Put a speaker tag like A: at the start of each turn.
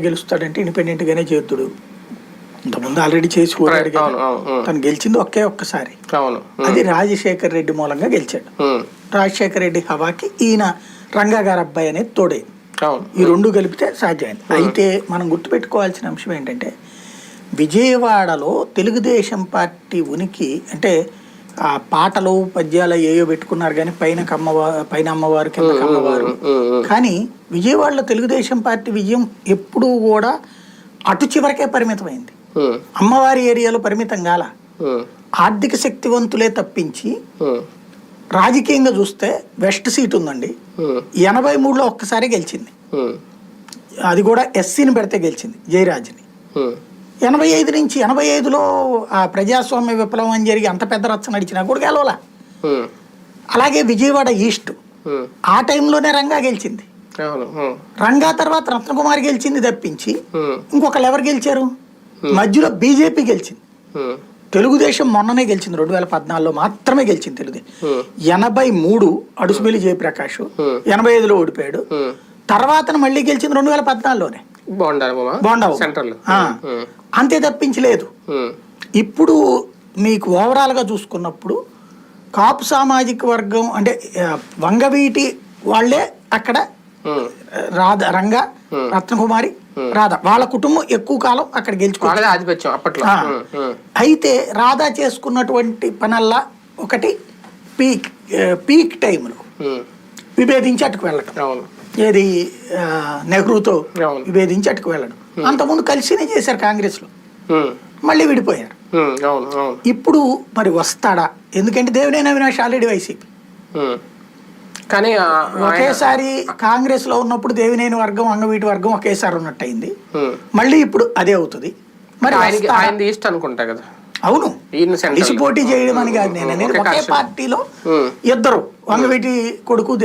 A: గెలుస్తాడంటే independent గానే చేతుడు. ఇంతకుముందు already చేసి
B: ఉమ్,
A: తను గెలిచింది ఒకే ఒక్కసారి. అది రాజశేఖర్ రెడ్డి మూలంగా గెలిచాడు. రాజశేఖర్ రెడ్డి హవాకి ఈయన రంగా గారి అబ్బాయి అనేది తోడే. ఈ రెండు కలిపితే సాధ్యమైంది. అయితే మనం గుర్తుపెట్టుకోవాల్సిన అంశం ఏంటంటే విజయవాడలో తెలుగుదేశం పార్టీ ఉనికి అంటే పాటలు పద్యాలు ఏయో పెట్టుకున్నారు కానీ పైన కమ్మవా పైన అమ్మవారు కింద కమ్మవారు. కానీ విజయవాడలో తెలుగుదేశం పార్టీ విజయం ఎప్పుడూ కూడా అటు చివరకే పరిమితమైంది. అమ్మవారి ఏరియాలో పరిమితం కాల. ఆర్థిక శక్తివంతులే తప్పించి రాజకీయంగా చూస్తే వెస్ట్ సీట్ ఉందండి. ఎనభై మూడులో ఒక్కసారి గెలిచింది. అది కూడా ఎస్సీని పెడితే గెలిచింది జయరాజ్ని. ఎనభై ఐదు నుంచి ఎనభై ఐదులో ఆ ప్రజాస్వామ్య విప్లవం అని జరిగి అంత పెద్ద రచ్చ నడిచినా కూడా గెలవలా. అలాగే విజయవాడ ఈస్ట్. ఆ టైంలోనే రంగా గెలిచింది. రంగా తర్వాత రత్నకుమారి గెలిచింది తప్పించి ఇంకొకళ్ళు ఎవరు గెలిచారు? మధ్యలో బీజేపీ గెలిచింది. తెలుగుదేశం మొన్ననే గెలిచింది రెండు వేల పద్నాలుగులో మాత్రమే గెలిచింది తెలుగుదేశం ఎనభై మూడు అడుసుమిల్లి జయప్రకాష్. ఎనభై ఐదులో ఓడిపోయాడు. తర్వాత మళ్ళీ గెలిచింది రెండు వేల పద్నాలుగులోనే.
B: బాగుండాలి
A: అంతే తప్పించలేదు. ఇప్పుడు మీకు ఓవరాల్గా చూసుకున్నప్పుడు కాపు సామాజిక వర్గం అంటే వంగవీటి వాళ్ళే అక్కడ రాధ రంగ రత్నకుమారి రాధ. వాళ్ళ కుటుంబం ఎక్కువ కాలం అక్కడ గెలుచుకో
B: వాళ్ళదే ఆధిపత్యం అప్పట్లో.
A: అయితే రాధా చేసుకున్నటువంటి పనల్లా ఒకటి పీక్ పీక్ టైంలో విభేదించి అటుకు వెళ్ళటం. ఏది నెహ్రూతో. విభేదించి అటుకు వెళ్ళడం. అంతకుముందు కలిసినే చేశారు కాంగ్రెస్లో. మళ్ళీ విడిపోయారు. ఇప్పుడు మరి వస్తాడా? ఎందుకంటే దేవినేని అవినాష్ ఆల్రెడీ వైసీపీ.
B: కానీ ఆయన-
A: ఒకేసారి కాంగ్రెస్లో ఉన్నప్పుడు దేవినేని వర్గం అంగవీటి వర్గం ఒకేసారి ఉన్నట్టయింది.
B: ఉమ్.
A: మళ్ళీ ఇప్పుడు అదే అవుతుంది. మరి?
B: ఆయనది ఈస్ట్ అనుకుంటా కదా.
A: అవును. పోటీ చేయడం అని కాదు నేను.
B: ఒకే.
A: పార్టీలో. ఇద్దరు వంగవీటి కొడుకు